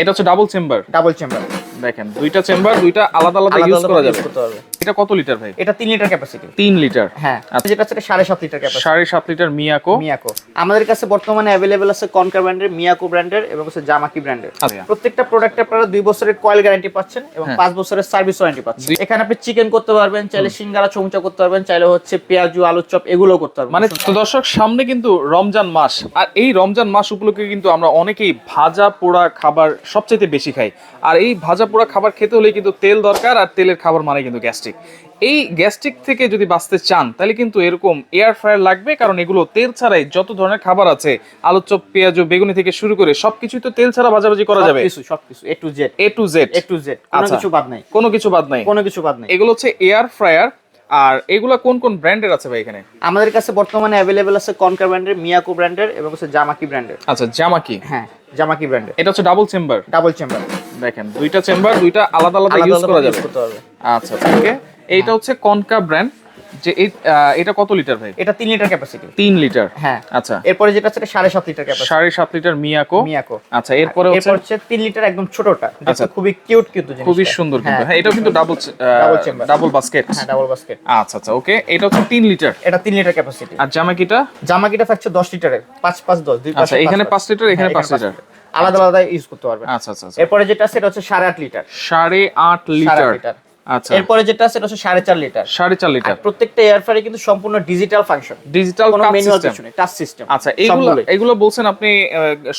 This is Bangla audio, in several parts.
এটা হচ্ছে ডাবল চেম্বার ডাবল চেম্বার দেখেন দুইটা চেম্বার দুইটা আলাদা আলাদা ইউজ করা যাবে। করতে পারবে। এটা কত লিটার ভাই? এটা লিটার ক্যাপাসিটি লিটার? হ্যাঁ আচ্ছা। যেটা litre capacity litre Miyako. Miyako. আমাদের কাছে বর্তমানে আছে কনকা ব্র্যান্ডের মিয়াকো ব্র্যান্ডের এবং জামাকি ব্র্যান্ডের আচ্ছা। প্রত্যেকটা প্রোডাক্টে আপনারা বছরের কয়েল গ্যারান্টি পাচ্ছেন এবং হ্যাঁ। বছরের সার্ভিস ওয়ারেন্টি পাচ্ছেন। এখানে আপনি চিকেন করতে পারবেন চাইলে সিঙ্গারা চমচা করতে পারবেন চাইলে হচ্ছে পেঁয়াজু আলুর চপ এগুলো করতে পারবেন। মানে দর্শক সামনে কিন্তু রমজান মাস। আর এই রমজান মাস উপলক্ষে কিন্তু আমরা অনেকেই ভাজা পোড়া খাবার সবচেয়ে বেশি খাই। আর এই ভাজা পোড়া খাবার খেতে হলে কিন্তু তেল দরকার আর তেলের খাবার মানে কিন্তু গ্যাস্ট্রিক। এই গ্যাস্ট্রিক থেকে যদি বাঁচতে চান তাহলে কিন্তু এরকম এয়ার ফ্রায়ার লাগবে কারণ এগুলো তেল ছাড়াই যত ধরনের খাবার আছে আলু চপ পেঁয়াজ বেগুনি থেকে শুরু করে সবকিছুই তো তেল ছাড়া ভাজাভাজি করা যাবে। সবকিছু A to Z A to Z A to Z কোনো আচ্ছা। কিছু বাদ নাই। কোনো কিছু বাদ নাই। কোনো কিছু বাদ নাই। এগুলো হচ্ছে এয়ার ফ্রায়ার আর এগুলা কোন কোন ব্র্যান্ডের আছে ভাই এখানে? আমাদের কাছে বর্তমানে অ্যাভেলেবেল আছে কনকা ব্র্যান্ডের মিয়াকো ব্র্যান্ডের এবং হচ্ছে জামাকি ব্র্যান্ডের আচ্ছা জামাকি হ্যাঁ। জামাকি ব্র্যান্ডের। এটা হচ্ছে ডাবল চেম্বার ডাবল চেম্বার দেখেন দুইটা চেম্বার দুইটা আলাদা আলাদা ইউজ করা যাবে। আচ্ছা ওকে এইটা হচ্ছে কনকা ব্র্যান্ড। যে এটা কত লিটার ভাই? এটা তিন লিটার ক্যাপাসিটি তিন লিটার? হ্যাঁ। আচ্ছা। এরপরে যেটা সাড়ে সাত লিটার ক্যাপাসিটি সাড়ে সাত লিটার মিয়াকো? মিয়াকো। আচ্ছা এরপরে হচ্ছে? হচ্ছে তিন লিটার একদম ছোটটা। আচ্ছা। খুবই কিউট কিন্তু। খুবই সুন্দর কিন্তু। হ্যাঁ এটাও কিন্তু ডাবল ডাবল বাস্কেট হ্যাঁ ডাবল বাস্কেট আচ্ছা আচ্ছা ওকে এটা হচ্ছে তিন লিটার? এটা তিন লিটার ক্যাপাসিটি আর জামাকিটা জামাকিটা থাকছে দশ লিটারের পাঁচ পাঁচ দশ দুই আচ্ছা এখানে পাঁচ লিটার এখানে হ্যাঁ, পাঁচ লিটার। আলাদা আলাদা ইউজ করতে পারবেন আচ্ছা আচ্ছা আচ্ছা। এরপরে যেটা এটা হচ্ছে সাড়ে আট লিটার। সাড়ে আট সাড়ে লিটার। আট লিটার। আচ্ছা। এরপরে যেটা আছে এটা হচ্ছে সাড়ে চার লিটার। সাড়ে চার লিটার। প্রত্যেকটা এয়ার ফ্রায়ারে কিন্তু সম্পূর্ণ ডিজিটাল ফাংশন ডিজিটাল কোনো ম্যানুয়াল কিছু নেই টাচ সিস্টেম আচ্ছা এগুলো এগুলো বলছেন আপনি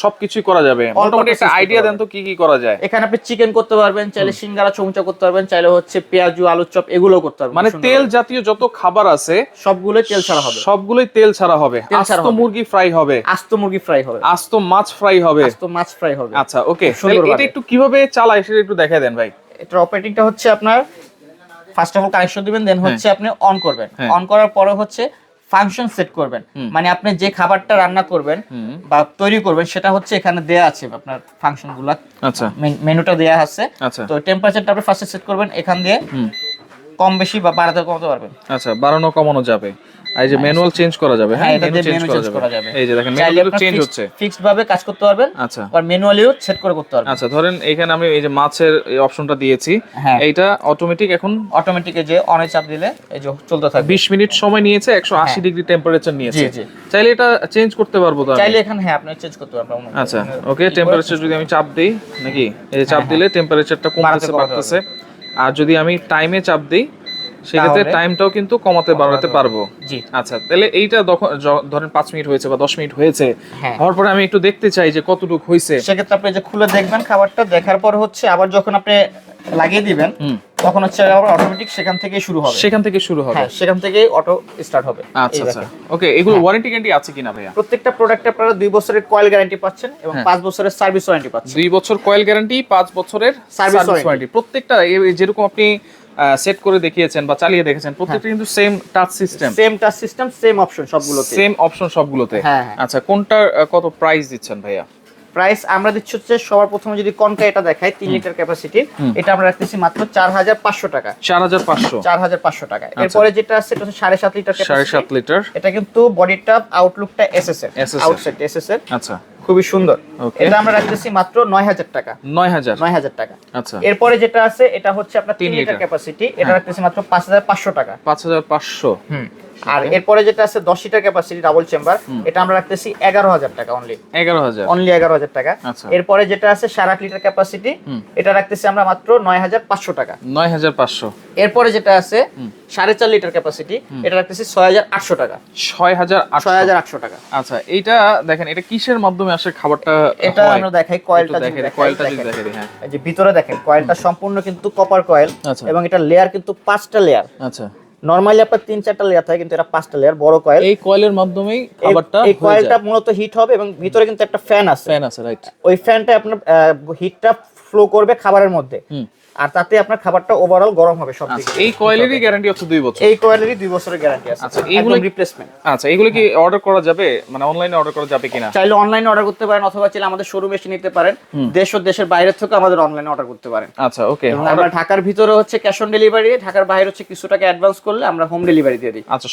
সবকিছুই করা যাবে। মোটামুটি একটা আইডিয়া দেন তো কি কি করা যায়। এখানে আপনি চিকেন করতে পারবেন চাইলে সিঙ্গারা চমচা করতে পারবেন চাইলে হচ্ছে পেঁয়াজু আলুর চপ এগুলো করতে পারবেন। মানে তেল জাতীয় যত খাবার আছে সবগুলো তেল ছাড়া হবে। সবগুলোই তেল ছাড়া হবে। আস্ত মুরগি ফ্রাই হবে। আস্ত মুরগি ফ্রাই হবে। আস্ত মাছ ফ্রাই হবে। আস্ত মাছ ফ্রাই হবে। আচ্ছা ওকে এটা একটু কীভাবে চালায় সেটা একটু দেখায় দেন ভাই। এটার অপারেটিংটা হচ্ছে আপনার ফার্স্ট অফ অল কানেকশন দিবেন দেন হচ্ছে আপনি অন করবেন। হ্যাঁ। অন করার পরে হচ্ছে ফাংশন সেট করবেন। মানে আপনি যে খাবারটা রান্না করবেন বা তৈরি করবেন সেটা হচ্ছে এখানে দেয়া আছে আপনার ফাংশনগুলা। আচ্ছা। মেনুটা দেয়া আছে। আচ্ছা। তো টেম্পারেচারটা আপনি ফার্স্টে সেট করবেন এখান দিয়ে কম বেশি বা বাড়াতে কমাতে পারবেন। আচ্ছা বাড়ানো কমানো যাবে। এই যে ম্যানুয়াল চেঞ্জ করা যাবে হ্যাঁ? হ্যাঁ এটা দিয়ে চেঞ্জ মেনু চেঞ্জ করা যাবে। এই যে দেখেন আপনার চেঞ্জ হচ্ছে। fixed ভাবে কাজ করতে পারবেন আচ্ছা। আর ম্যানুয়ালিও সেট করে করতে পারবেন। আচ্ছা ধরেন এখানে আমি এই যে মাছের এই অপশনটা দিয়েছি হ্যাঁ। এইটা অটোমেটিক এখন অটোমেটিক যে অনে চাপ দিলে এই যে চলতে থাকবে। 20 মিনিট সময় নিয়েছে 180 ডিগ্রি টেম্পারেচার নিয়েছে। চাইলে এটা চেঞ্জ করতে পারব তো চাইলে এখানে হ্যাঁ আপনি চেঞ্জ করতে পারবেন আচ্ছা ওকে টেম্পারেচার যদি আমি চাপ দিই নাকি? এই যে চাপ দিলে টেম্পারেচারটা কমতেছে হ্যাঁ, বাড়তেছে। আর যদি আমি টাইমে চাপ দিই সেক্ষেত্রে টাইমটাও কিন্তু কমাতে বাড়াতে পারব। জি। আচ্ছা তাহলে এইটা ধরেন পাঁচ মিনিট হয়েছে বা দশ মিনিট হয়েছে হ্যাঁ। হওয়ার পরে আমি একটু দেখতে চাই যে কতটুকু হয়েছে। সেক্ষেত্রে আপনি যে খুলে দেখবেন খাবারটা দেখার পর হচ্ছে আবার যখন আপনি লাগিয়ে দিবেন তখন হচ্ছে আবার অটোমেটিক সেখান থেকে শুরু হবে। সেখান থেকে শুরু হবে। হ্যাঁ সেখান থেকে অটো স্টার্ট হবে। আচ্ছা আচ্ছা। ওকে এগুলো ওয়ারেন্টি গ্যারান্টি আছে কিনা ভাইয়া? প্রত্যেকটা প্রোডাক্টে আপনারা দুই বছরের কয়েল গ্যারান্টি পাচ্ছেন এবং হ্যাঁ। পাঁচ বছরের সার্ভিস ওয়ারেন্টি পাচ্ছেন। দুই বছর কয়েল গ্যারান্টি পাঁচ বছরের সার্ভিস ওয়ারেন্টি প্রত্যেকটা যেরকম আপনি সেট করে দেখিয়েছেন বা চালিয়ে দেখেছেন প্রত্যেকটা কিন্তু same touch system same touch system same option সবগুলোতে। সেম অপশন সবগুলোতে। হ্যাঁ, হ্যাঁ। আচ্ছা কোনটার কত প্রাইস দিচ্ছেন ভাইয়া? প্রাইস আমরা দিচ্ছি হচ্ছে সবার প্রথমে যদি কনকা এটা দেখাই তিন লিটার ক্যাপাসিটি এটা আমরা রাখতেছি মাত্র চার হাজার পাঁচশো টাকা। চার হাজার পাঁচশো। চার হাজার পাঁচশো টাকা। এরপরে যেটা আছে এটা হচ্ছে সাড়ে সাত লিটার আচ্ছা। সাড়ে সাত লিটার। এটা কিন্তু বডিটা আউটলুকটা এসএস এর SSR আউটসাইড এসএস এর আচ্ছা। খুবই সুন্দর। এটা আমরা রাখতেছি মাত্র নয় হাজার টাকা। নয় হাজার নয় হাজার টাকা। আচ্ছা। এরপরে যেটা আছে এটা হচ্ছে আপনার তিন লিটার। লিটার। ক্যাপাসিটি এটা রাখতেছি মাত্র পাঁচ হাজার পাঁচশো টাকা। পাঁচ হাজার পাঁচশো। হুম। আর এরপরে যেটা আছে দশ লিটার ক্যাপাসিটি ডাবল চেম্বার এটা আমরা রাখতেছি এগারো হাজার টাকা অনলি এগারো হাজার। অনলি এগারো হাজার টাকা। আচ্ছা। এরপরে যেটা আছে সাড়ে আট লিটার ক্যাপাসিটি এটা রাখতেছি আমরা মাত্র নয় হাজার পাঁচশো টাকা। নয় হাজার পাঁচশো। এরপরে যেটা আছে সাড়ে চার লিটার ক্যাপাসিটি এটা রাখতেছি ছয় হাজার আটশো টাকা। ছয় হাজার ছয় হাজার আটশো টাকা। আচ্ছা এইটা দেখেন এটা কিসের মাধ্যমে আসে খাবারটা এটা আমরা দেখাই কয়েলটা দেখেন, কয়েলটা। হ্যাঁ। এই যে ভিতরে দেখেন কয়েলটা সম্পূর্ণ কিন্তু কপার কয়েল আচ্ছা। এবং এটা লেয়ার কিন্তু পাঁচটা লেয়ার আচ্ছা। নরমালি আপনার তিন চারটা লেয়ার থাকে কিন্তু এটা পাঁচটা লেয়ার বড় কয়েল এই কয়েলের মাধ্যমেই খাবারটা এই কয়েলটা মূলত হিট হবে এবং ভিতরে কিন্তু একটা ফ্যান আছে। ফ্যান আছে রাইট ওই ফ্যানটা আপনার হিটটা ফ্লো করবে খাবারের মধ্যে। হুম। আর তাতে আপনার খাবারটা ওভারঅল গরম হবে সব দিকে এই কয়েলেরই গ্যারান্টি হচ্ছে দুই বছর? এই কয়েলেরই দুই বছরের গ্যারান্টি আছে। আচ্ছা, এইগুলো- রিপ্লেসমেন্ট আচ্ছা এগুলো কি অর্ডার করা যাবে? মানে অনলাইনে অর্ডার করা যাবে কিনা? চাইলে অনলাইনে অর্ডার করতে পারেন অথবা চাইলে আমাদের শোরুমে এসে নিতে পারেন। দেশ ও দেশের বাইরে থেকে আমাদের অনলাইনে অর্ডার করতে পারেন। আচ্ছা ওকে আমরা ঢাকার ভিতরে হচ্ছে ক্যাশ অন ডেলিভারি ঢাকার বাইরে হচ্ছে কিছু টাকা অ্যাডভান্স করলে আমরা হোম ডেলিভারি দিয়ে দিই। আচ্ছা